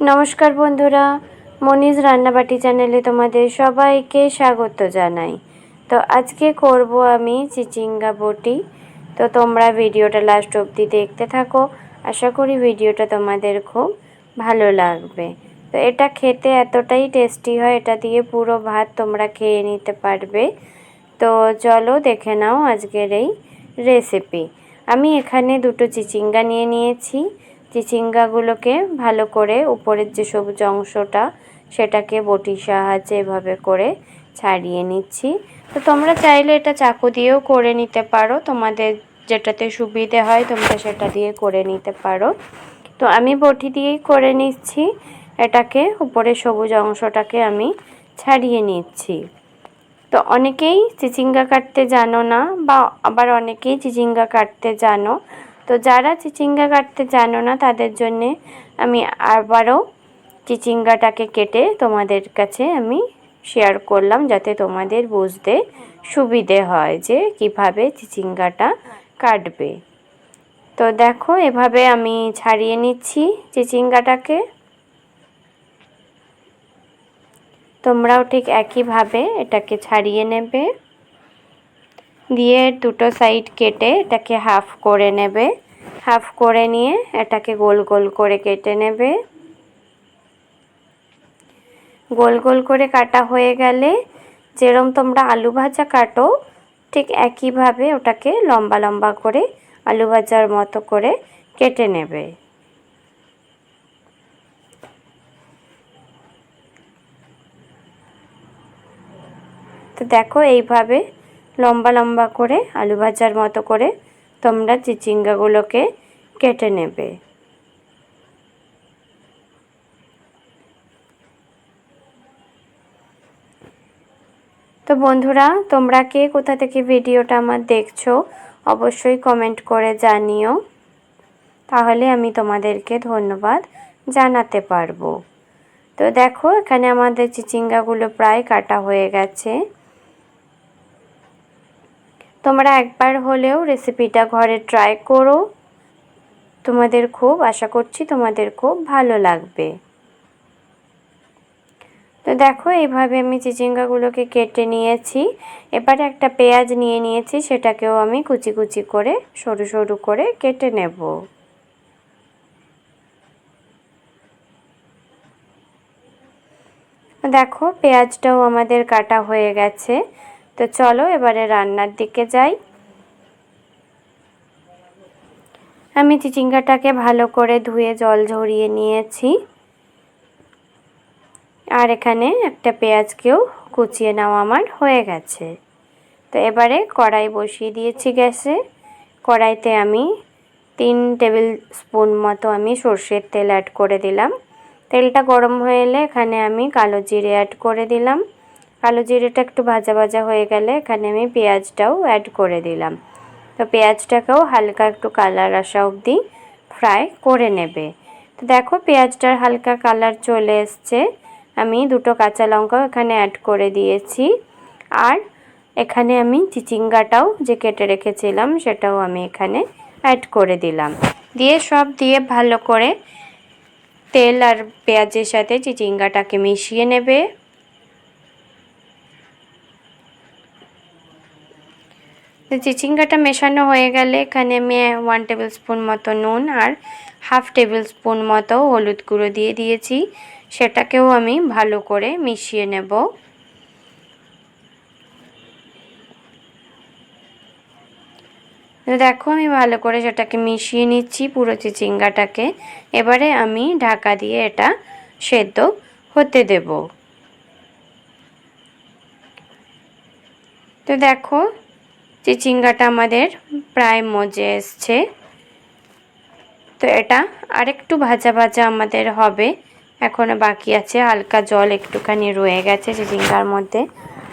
নমস্কার বন্ধুরা মনিজ রান্নাবাটি চ্যানেলে তোমাদের সবাইকে স্বাগত জানাই। তো আজকে করব আমি চিচিঙ্গা বটি। তো তোমরা ভিডিওটা লাস্ট অবধি দেখতে থাকো। আশা করি ভিডিওটা তোমাদের খুব ভালো লাগবে। তো এটা খেতে এতটাই টেস্টি হয়, এটা দিয়ে পুরো ভাত তোমরা খেয়ে নিতে পারবে। তো চলো দেখে নাও আজকের এই রেসিপি আমি এখানে দুটো চিচিঙ্গা নিয়ে নিয়েছি। চিচিঙ্গাগুলোকে ভালো করে উপরের যে সবুজ অংশটা, সেটাকে বটির সাহায্যে এভাবে করে ছাড়িয়ে নিচ্ছি। তো তোমরা চাইলে এটা চাকু দিয়েও করে নিতে পারো। তোমাদের যেটাতে সুবিধে হয় তোমরা সেটা দিয়ে করে নিতে পারো। তো আমি বটি দিয়েই করে নিচ্ছি। এটাকে উপরে সবুজ অংশটাকে আমি ছাড়িয়ে নিচ্ছি। তো অনেকেই চিচিঙ্গা কাটতে জানো না বা আবার অনেকেই চিচিঙ্গা কাটতে জানো। তো যারা চিচিঙ্গা কাটতে জানো না, তাদের জন্যে আমি আবারও চিচিঙ্গাটাকে কেটে তোমাদের কাছে আমি শেয়ার করলাম যাতে তোমাদের বুঝতে সুবিধে হয় যে কীভাবে চিচিঙ্গাটা কাটবে। তো দেখো, এভাবে আমি ছাড়িয়ে নিচ্ছি চিচিঙ্গাটাকে। তোমরাও ঠিক একইভাবে এটাকে ছাড়িয়ে নেবে। দিয়ে দুটো সাইড কেটে এটাকে হাফ করে নেবে। হাফ করে নিয়ে এটাকে গোল গোল করে কেটে নেবে। গোল গোল করে কাটা হয়ে গেলে যেরম তোমরা আলু ভাজা কাটো, ঠিক একইভাবে ওটাকে লম্বা লম্বা করে আলু ভাজার মতো করে কেটে নেবে। তো দেখো এইভাবে লম্বা লম্বা করে, আলু ভাজার মতো করে তোমরা চিচিঙ্গাগুলোকে কেটে নেবে। তো বন্ধুরা, তোমরা কে কোথা থেকে ভিডিওটা আমার দেখছ, অবশ্যই কমেন্ট করে জানিও। তাহলে আমি তোমাদেরকে ধন্যবাদ জানাতে পারব। তো দেখো, এখানে আমাদের চিচিঙ্গাগুলো প্রায় কাটা হয়ে গেছে। তোমরা একবার হলেও রেসিপিটা ঘরে ট্রাই করো। তোমাদের খুব, আশা করছি তোমাদের খুব ভালো লাগবে। তো দেখো, এইভাবে আমি চিচিঙ্গাগুলোকে কেটে নিয়েছি। এবারে একটা পেঁয়াজ নিয়ে নিয়েছি, সেটাকেও আমি কুচি কুচি করে, সরু সরু করে কেটে নেব। দেখো, পেঁয়াজটাও আমাদের কাটা হয়ে গেছে। তো চলো, এবারে রান্নার দিকে যাই। আমি চিচিঙ্গাটাকে ভালো করে ধুয়ে জল ঝরিয়ে নিয়েছি। আর এখানে একটা পেঁয়াজকেও কুচিয়ে নেওয়া আমার, হয়ে গেছে। তো এবারে কড়াই বসিয়ে দিয়েছি গ্যাসে। কড়াইতে আমি তিন টেবিল স্পুন মতো আমি সর্ষের তেল অ্যাড করে দিলাম। তেলটা গরম হয়ে এলে এখানে আমি কালো জিরে অ্যাড করে দিলাম। কালো জিরেটা একটু ভাজা ভাজা হয়ে গেলে এখানে আমি পেঁয়াজটাও অ্যাড করে দিলাম। তো পেঁয়াজটাকেও হালকা একটু কালার আসা অবধি ফ্রাই করে নেবে। তো দেখো পেঁয়াজটার হালকা কালার চলে এসছে। আমি দুটো কাঁচা লঙ্কাও এখানে অ্যাড করে দিয়েছি। আর এখানে আমি চিচিঙ্গাটাও যে কেটে রেখেছিলাম সেটাও আমি এখানে অ্যাড করে দিলাম। দিয়ে সব দিয়ে ভালো করে তেল আর পেঁয়াজের সাথে চিচিঙ্গাটাকে মিশিয়ে নেবে। চিচিঙ্গাটা মেশানো হয়ে গেলে এখানে আমি ওয়ান টেবিল স্পুন মতো নুন আর হাফ টেবিল স্পুন মতো হলুদ গুঁড়ো দিয়ে দিয়েছি। সেটাকেও আমি ভালো করে মিশিয়ে নেব। দেখো আমি ভালো করে সেটাকে মিশিয়ে নিচ্ছি পুরো চিচিঙ্গাটাকে। এবারে আমি ঢাকা দিয়ে এটা সেদ্ধ হতে দেব। তো দেখো চিচিঙ্গাটা আমাদের প্রায় মজে এসছে। তো এটা আরেকটু ভাজা ভাজা আমাদের হবে। এখনও বাকি আছে, হালকা জল একটুখানি রয়ে গেছে চিচিঙ্গার মধ্যে।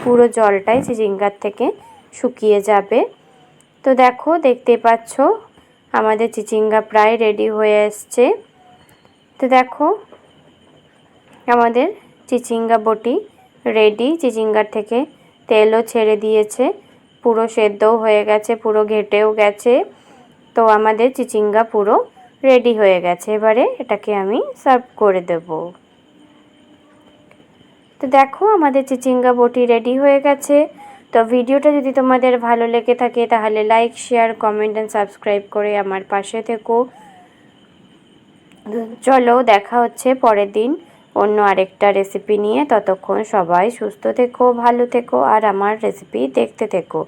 পুরো জলটাই চিচিঙ্গার থেকে শুকিয়ে যাবে। তো দেখো, দেখতে পাচ্ছ, আমাদের চিচিঙ্গা প্রায় রেডি হয়ে এসছে। তো দেখো, আমাদের চিচিঙ্গা বটি রেডি চিচিঙ্গার থেকে তেলও ছেড়ে দিয়েছে। পুরো সেদ্ধও হয়ে গেছে, পুরো ঘেটেও গেছে। তো আমাদের চিচিঙ্গা পুরো রেডি হয়ে গেছে। এবারে এটাকে আমি সার্ভ করে দেব। তো দেখো, আমাদের চিচিঙ্গা বটি রেডি হয়ে গেছে। তো ভিডিওটা যদি তোমাদের ভালো লেগে থাকে, তাহলে like share comment and subscribe করে আমার পাশে থেকো। চলো, দেখা হচ্ছে পরের দিন। অন্য আরেকটা রেসিপি নিয়ে ততক্ষণ সবাই সুস্থ থেকো, ভালো থেকো, আর আমার রেসিপি দেখতে থেকো।